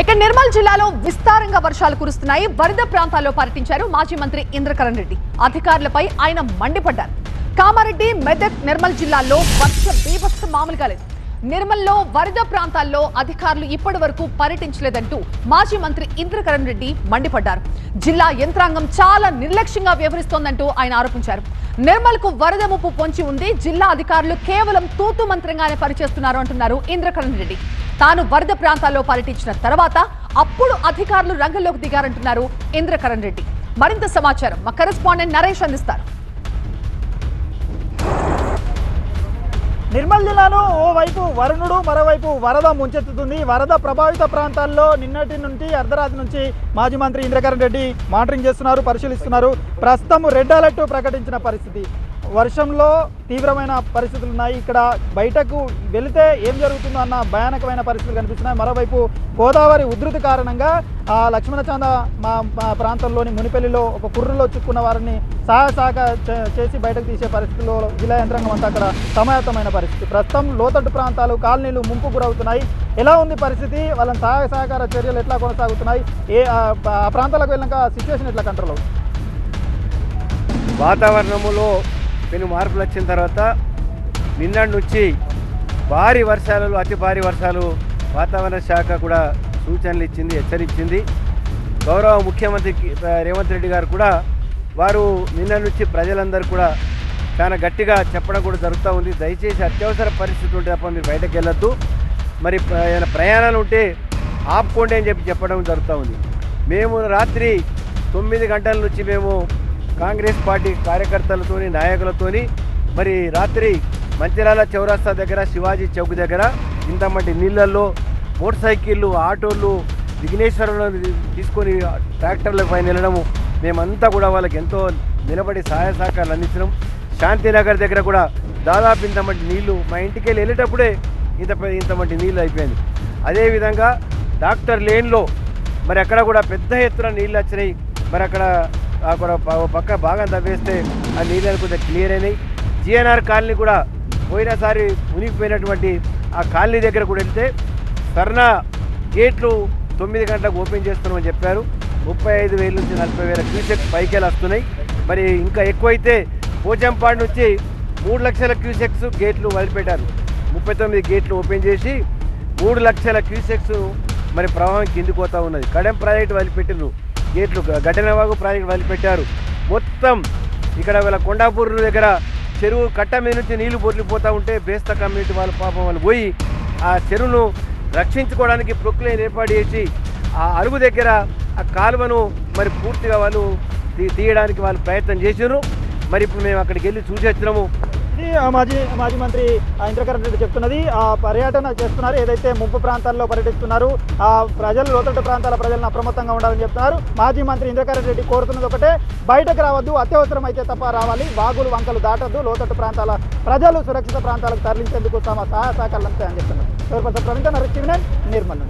ఇక నిర్మల్ జిల్లాలో విస్తారంగా వర్షాలు కురుస్తున్నాయి. వరద ప్రాంతాల్లో పర్యటించారు మాజీ మంత్రి ఇంద్రకరణ్ రెడ్డి. అధికారులపై ఆయన మండిపడ్డారు. కామారెడ్డి మెదక్ నిర్మల్ జిల్లాల్లో వర్ష బీభత్స మామూలుగా లేదు. నిర్మల్లో వరద ప్రాంతాల్లో అధికారులు ఇప్పటి వరకు పర్యటించలేదంటూ మాజీ మంత్రి ఇంద్రకరణ్ రెడ్డి మండిపడ్డారు. జిల్లా యంత్రాంగం చాలా నిర్లక్ష్యంగా వ్యవహరిస్తోందంటూ ఆయన ఆరోపించారు. నిర్మల్కు వరద ముప్పు పొంచి ఉంది. జిల్లా అధికారులు కేవలం తూతు మంత్రంగానే పనిచేస్తున్నారు అంటున్నారు ఇంద్రకరణ్ రెడ్డి. తాను వరద ప్రాంతాల్లో పర్యటించిన తర్వాత అప్పుడు అధికారులు రంగంలోకి దిగారంటున్నారు ఇంద్రకరణ్ రెడ్డి. మరింత సమాచారం మా కరెస్పాండెంట్ నరేష్ అందిస్తారు. నిర్మల్ జిల్లాను ఓవైపు వరుణుడు మరోవైపు వరద ముంచెత్తుతుంది. వరద ప్రభావిత ప్రాంతాల్లో నిన్నటి నుండి అర్ధరాత్రి నుంచి మాజీ మంత్రి ఇంద్రకరణ్ రెడ్డి మానిటరింగ్ చేస్తున్నారు పరిశీలిస్తున్నారు. ప్రస్తుతం రెడ్ అలర్ట్ ప్రకటించిన పరిస్థితి. వర్షంలో తీవ్రమైన పరిస్థితులు ఉన్నాయి. ఇక్కడ బయటకు వెళితే ఏం జరుగుతుందో అన్న భయానకమైన పరిస్థితులు కనిపిస్తున్నాయి. మరోవైపు గోదావరి ఉధృతి కారణంగా ఆ లక్ష్మణచాంద మా మా ప్రాంతంలోని మునిపల్లిలో ఒక కుర్రులో చిక్కున్న వారిని సహాయ సహక చే- చేసి బయటకు తీసే పరిస్థితుల్లో జిల్లా యంత్రాంగం అంతా అక్కడ సమాయత్తమైన పరిస్థితి. ప్రస్తుతం లోతట్టు ప్రాంతాలు కాలనీలు ముంపు గురవుతున్నాయి. ఎలా ఉంది పరిస్థితి? వాళ్ళని సహాయ సహకార చర్యలు ఎట్లా కొనసాగుతున్నాయి? ఏ ఆ ఆ ప్రాంతాలకు వెళ్ళాక సిచ్యువేషన్ ఎట్లా కంట్రోల్ అవుతుంది? వాతావరణములో పెను మార్పులు వచ్చిన తర్వాత నిన్నటి నుంచి భారీ వర్షాలు అతి భారీ వర్షాలు వాతావరణ శాఖ కూడా సూచనలు ఇచ్చింది హెచ్చరించింది. గౌరవ ముఖ్యమంత్రి కి- రేవంత్ రెడ్డి గారు కూడా వారు నిన్న నుంచి ప్రజలందరూ కూడా చాలా గట్టిగా చెప్పడం కూడా జరుగుతూ ఉంది. దయచేసి అత్యవసర పరిస్థితి ఉంటే తప్ప మీరు బయటకు వెళ్ళొద్దు. మరి ఏమైనా ఏదైనా ప్రయాణాలు ఉంటే ఆపుకోండి అని చెప్పి చెప్పడం జరుగుతూ ఉంది. మేము రాత్రి తొమ్మిది గంటల నుంచి మేము కాంగ్రెస్ పార్టీ కార్యకర్తలతోని నాయకులతోని మరి రాత్రి మంచిరాల చౌరస్తా దగ్గర శివాజీ చౌక్ దగ్గర ఇంతమంది నీళ్ళల్లో మోటార్ సైకిళ్ళు ఆటోలు విఘ్నేశ్వరులను తీసుకొని ట్రాక్టర్ల పైన వెళ్ళడము మేమంతా కూడా వాళ్ళకి ఎంతో నిలబడి సహాయ సహకారాలు అందించడం శాంతినగర్ దగ్గర కూడా దాదాపు ఇంతమంది నీళ్ళు మా ఇంటికి వెళ్ళి వెళ్ళేటప్పుడే ఇంత పె- ఇంతమంది నీళ్ళు అయిపోయింది. అదేవిధంగా డాక్టర్ లేన్లో మరి అక్కడ కూడా పెద్ద ఎత్తున నీళ్ళు వచ్చినాయి. మరి అక్కడ అక్కడ పక్క బాగా తవ్వేస్తే ఆ నీళ్ళు కొంచెం క్లియర్ అయినాయి. జిఎన్ఆర్ కాలనీ కూడా పోయినసారి మునిగిపోయినటువంటి ఆ కాలనీ దగ్గర కూడా వెళ్తే సర్నా గేట్లు తొమ్మిది గంటలకు ఓపెన్ చేస్తున్నామని చెప్పారు. ముప్పై ఐదు వేల నుంచి నలభై వేల క్యూసెక్ పైకెళ్ళి వస్తున్నాయి. మరి ఇంకా ఎక్కువైతే పోచంపాడు నుంచి మూడు లక్షల క్యూసెక్స్ గేట్లు వదిలిపెట్టారు. ముప్పై తొమ్మిది గేట్లు ఓపెన్ చేసి మూడు లక్షల క్యూసెక్స్ మరి ప్రవాహం కిందికి పోతూ ఉన్నది? కడెం ప్రాజెక్టు వదిలిపెట్టిరు గేట్లు ఘటనవాగు ప్రాజెక్టు వదిలిపెట్టారు. మొత్తం ఇక్కడ వీళ్ళ కొండాపూర్ దగ్గర చెరువు కట్ట మీద నుంచి నీళ్ళు బొర్లిపోతూ ఉంటే బేస్త కమ్యూనిటీ వాళ్ళ పాపం వాళ్ళు పోయి ఆ చెరువును రక్షించుకోవడానికి ప్రొక్లైన్ ఏర్పాటు చేసి ఆ అరుగు దగ్గర ఆ కాలువను మరి పూర్తిగా వాళ్ళు తీయడానికి వాళ్ళు ప్రయత్నం చేసారు మరి ఇప్పుడు మేము అక్కడికి వెళ్ళి చూసి వచ్చినాము ఇది మాజీ మాజీ మంత్రి ఇంద్రకరణ్ రెడ్డి చెప్తున్నది. ఆ పర్యటన చేస్తున్నారు. ఏదైతే ముంపు ప్రాంతాల్లో పర్యటిస్తున్నారు ఆ ప్రజలు లోతట్టు ప్రాంతాల ప్రజలను అప్రమత్తంగా ఉండాలని చెప్తున్నారు. మాజీ మంత్రి ఇంద్రకరణ్ రెడ్డి కోరుతున్నది ఒకటే బయటకు రావద్దు అత్యవసరం అయితే తప్ప రావాలి వాగులు వంకలు దాటద్దు లోతట్టు ప్రాంతాల ప్రజలు సురక్షిత ప్రాంతాలకు తరలించేందుకు తమ సహాయ సహకారాలు అంతే అని చెప్తున్నారు నిర్మల్